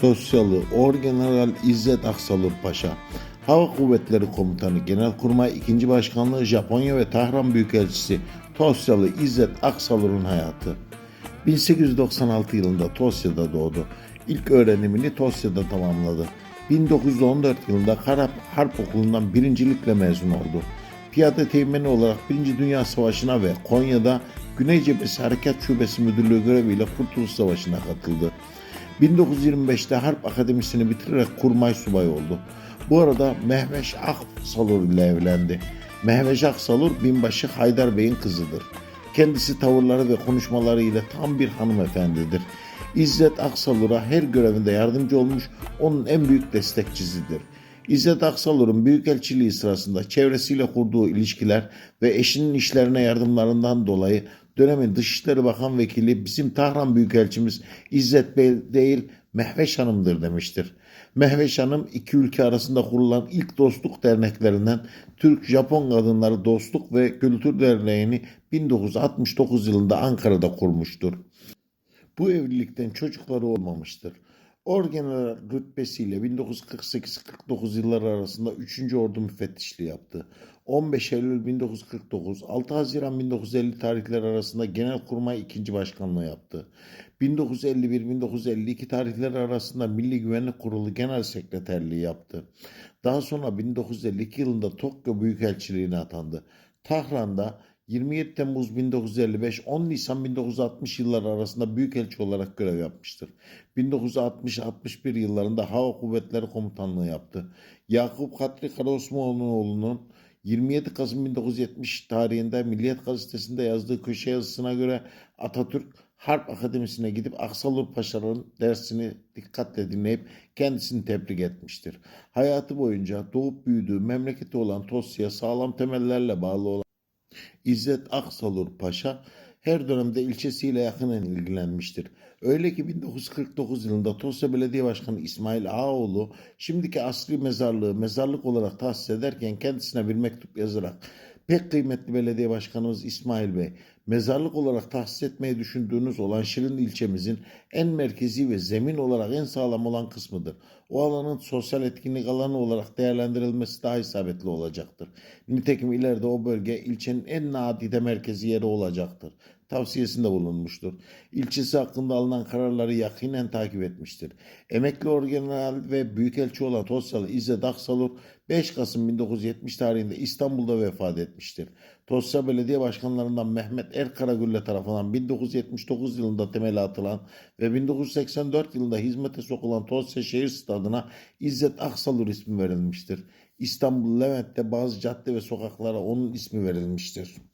Tosyalı Orgeneral İzzet Aksalur Paşa, Hava Kuvvetleri Komutanı Genelkurmay 2. Başkanlığı Japonya ve Tahran Büyükelçisi Tosyalı İzzet Aksalur'un hayatı. 1896 yılında Tosya'da doğdu. İlk öğrenimini Tosya'da tamamladı. 1914 yılında Karap Harp Okulu'ndan birincilikle mezun oldu. Piyade teğmeni olarak 1. Dünya Savaşı'na ve Konya'da Güney Cephesi Harekat Şubesi Müdürlüğü göreviyle Kurtuluş Savaşı'na katıldı. 1925'te Harp Akademisi'ni bitirerek kurmay subay oldu. Bu arada Mehveş Aksalur ile evlendi. Mehveş Aksalur binbaşı Haydar Bey'in kızıdır. Kendisi tavırları ve konuşmaları ile tam bir hanımefendidir. İzzet Aksalur'a her görevinde yardımcı olmuş, onun en büyük destekçisidir. İzzet Aksalur'un büyükelçiliği sırasında çevresiyle kurduğu ilişkiler ve eşinin işlerine yardımlarından dolayı dönemin Dışişleri Bakan Vekili bizim Tahran Büyükelçimiz İzzet Bey değil Mehveş Hanım'dır demiştir. Mehveş Hanım iki ülke arasında kurulan ilk dostluk derneklerinden Türk-Japon Kadınları Dostluk ve Kültür Derneği'ni 1969 yılında Ankara'da kurmuştur. Bu evlilikten çocukları olmamıştır. Orgeneral rütbesiyle 1948-49 yılları arasında 3. Ordu müfettişliği yaptı. 15 Eylül 1949, 6 Haziran 1950 tarihleri arasında Genelkurmay 2. Başkanlığı yaptı. 1951-1952 tarihleri arasında Milli Güvenlik Kurulu Genel Sekreterliği yaptı. Daha sonra 1952 yılında Tokyo Büyükelçiliğine atandı. Tahran'da 27 Temmuz 1955 10 Nisan 1960 yılları arasında büyükelçi olarak görev yapmıştır. 1960-61 yıllarında Hava Kuvvetleri Komutanlığı yaptı. Yakup Kadri Karaosmanoğlu'nun 27 Kasım 1970 tarihinde Milliyet Gazetesi'nde yazdığı köşe yazısına göre Atatürk Harp Akademisi'ne gidip Aksalur Paşaların dersini dikkatle dinleyip kendisini tebrik etmiştir. Hayatı boyunca doğup büyüdüğü memleketi olan Tosya'ya sağlam temellerle bağlı olan İzzet Aksalur Paşa her dönemde ilçesiyle yakinen ilgilenmiştir. Öyle ki 1949 yılında Tosya Belediye Başkanı İsmail Ağaoğlu şimdiki asri mezarlığı mezarlık olarak tahsis ederken kendisine bir mektup yazarak pek kıymetli belediye başkanımız İsmail Bey mezarlık olarak tahsis etmeyi düşündüğünüz olan Şirin ilçemizin en merkezi ve zemin olarak en sağlam olan kısmıdır. O alanın sosyal etkinlik alanı olarak değerlendirilmesi daha isabetli olacaktır. Nitekim ileride o bölge ilçenin en nadide merkezi yeri olacaktır. Tavsiyesinde bulunmuştur. İlçesi hakkında alınan kararları yakinen takip etmiştir. Emekli orgeneral ve büyükelçi olan Tosyalı İzzet Aksalur 5 Kasım 1970 tarihinde İstanbul'da vefat etmiştir. Tosya Belediye Başkanlarından Mehmet Erkaragülle tarafından 1979 yılında temeli atılan ve 1984 yılında hizmete sokulan Tosya Şehir Stadı'na İzzet Aksalur ismi verilmiştir. İstanbul Levent'te bazı cadde ve sokaklara onun ismi verilmiştir.